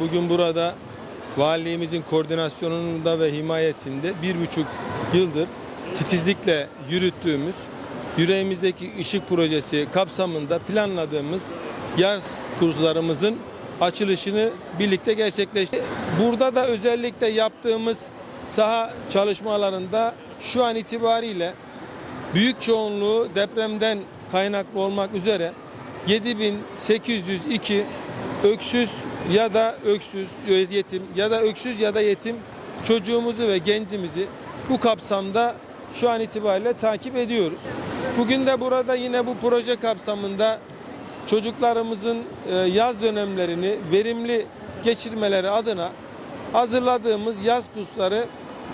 bizim burada valiliğimizin koordinasyonunda ve himayesinde bir buçuk yıldır titizlikle yürüttüğümüz yüreğimizdeki ışık projesi kapsamında planladığımız yaz kurslarımızın açılışını birlikte gerçekleştirdik. Burada da özellikle yaptığımız saha çalışmalarında şu an itibariyle büyük çoğunluğu depremden kaynaklı olmak üzere 7802 öksüz ya da öksüz yetim ya da öksüz ya da yetim çocuğumuzu ve gencimizi bu kapsamda şu an itibariyle takip ediyoruz. Bugün de burada yine bu proje kapsamında çocuklarımızın e, yaz dönemlerini verimli geçirmeleri adına hazırladığımız yaz kursları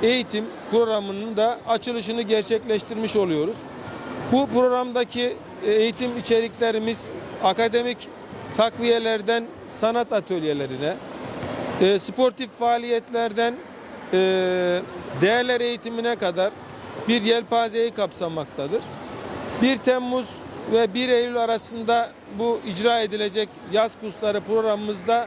eğitim programının da açılışını gerçekleştirmiş oluyoruz. Bu programdaki e, eğitim içeriklerimiz akademik takviyelerden sanat atölyelerine, e, sportif faaliyetlerden e, değerler eğitimine kadar bir yelpazeyi kapsamaktadır. 1 Temmuz ve 1 Eylül arasında bu icra edilecek yaz kursları programımızda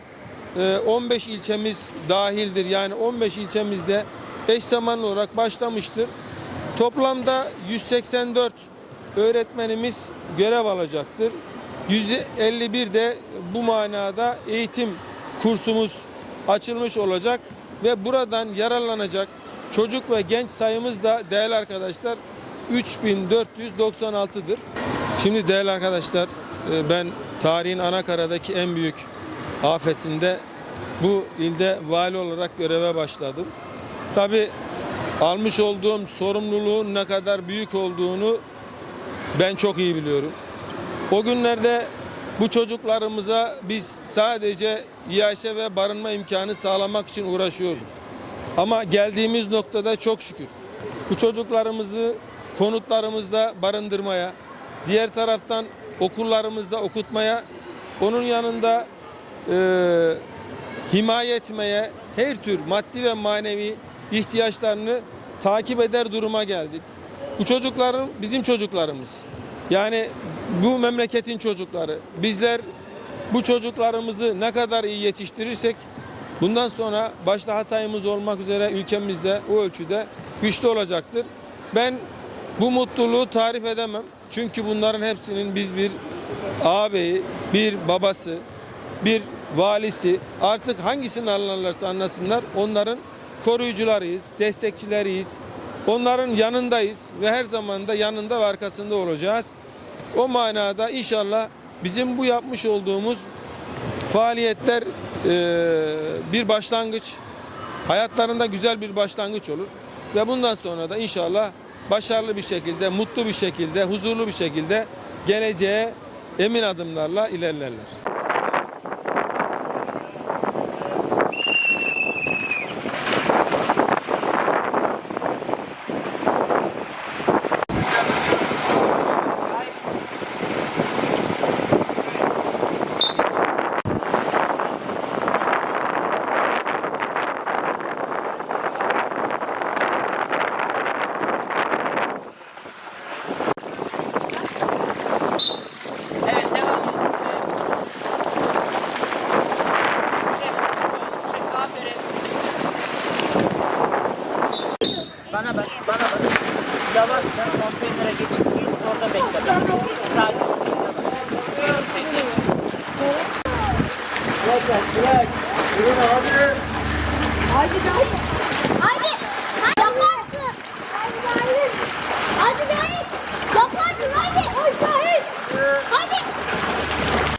e, 15 ilçemiz dahildir. Yani 15 ilçemizde eş zamanlı olarak başlamıştır. Toplamda 184 öğretmenimiz görev alacaktır. 151 de bu manada eğitim kursumuz açılmış olacak ve buradan yararlanacak çocuk ve genç sayımız da değerli arkadaşlar 3496'dır. Şimdi değerli arkadaşlar e, ben tarihin Anakara'daki en büyük afetinde bu ilde vali olarak göreve başladım. Tabi almış olduğum sorumluluğun ne kadar büyük olduğunu ben çok iyi biliyorum. O günlerde bu çocuklarımıza biz sadece iaşe ve barınma imkanı sağlamak için uğraşıyorduk. Ama geldiğimiz noktada çok şükür bu çocuklarımızı konutlarımızda barındırmaya, diğer taraftan okullarımızda okutmaya, onun yanında e, himaye etmeye, her tür maddi ve manevi ihtiyaçlarını takip eder duruma geldik. Bu çocukların bizim çocuklarımız. Yani bu memleketin çocukları. Bizler bu çocuklarımızı ne kadar iyi yetiştirirsek bundan sonra başta Hatay'ımız olmak üzere ülkemizde o ölçüde güçlü olacaktır. Ben bu mutluluğu tarif edemem. Çünkü bunların hepsinin biz bir ağabeyi, bir babası, bir valisi artık hangisini anlarlarsa anlasınlar onların koruyucularıyız, destekçileriyiz. Onların yanındayız ve her zaman da yanında ve arkasında olacağız. O manada inşallah bizim bu yapmış olduğumuz faaliyetler eee, bir başlangıç, hayatlarında güzel bir başlangıç olur. Ve bundan sonra da inşallah başarılı bir şekilde, mutlu bir şekilde, huzurlu bir şekilde geleceğe emin adımlarla ilerlerler. Bana bak, bana bak. Yavaşça konteynere geçip git, orada bekle beni. Sakin ol. Bekle. Bırak, bırak. Durun abi. Haydi haydi.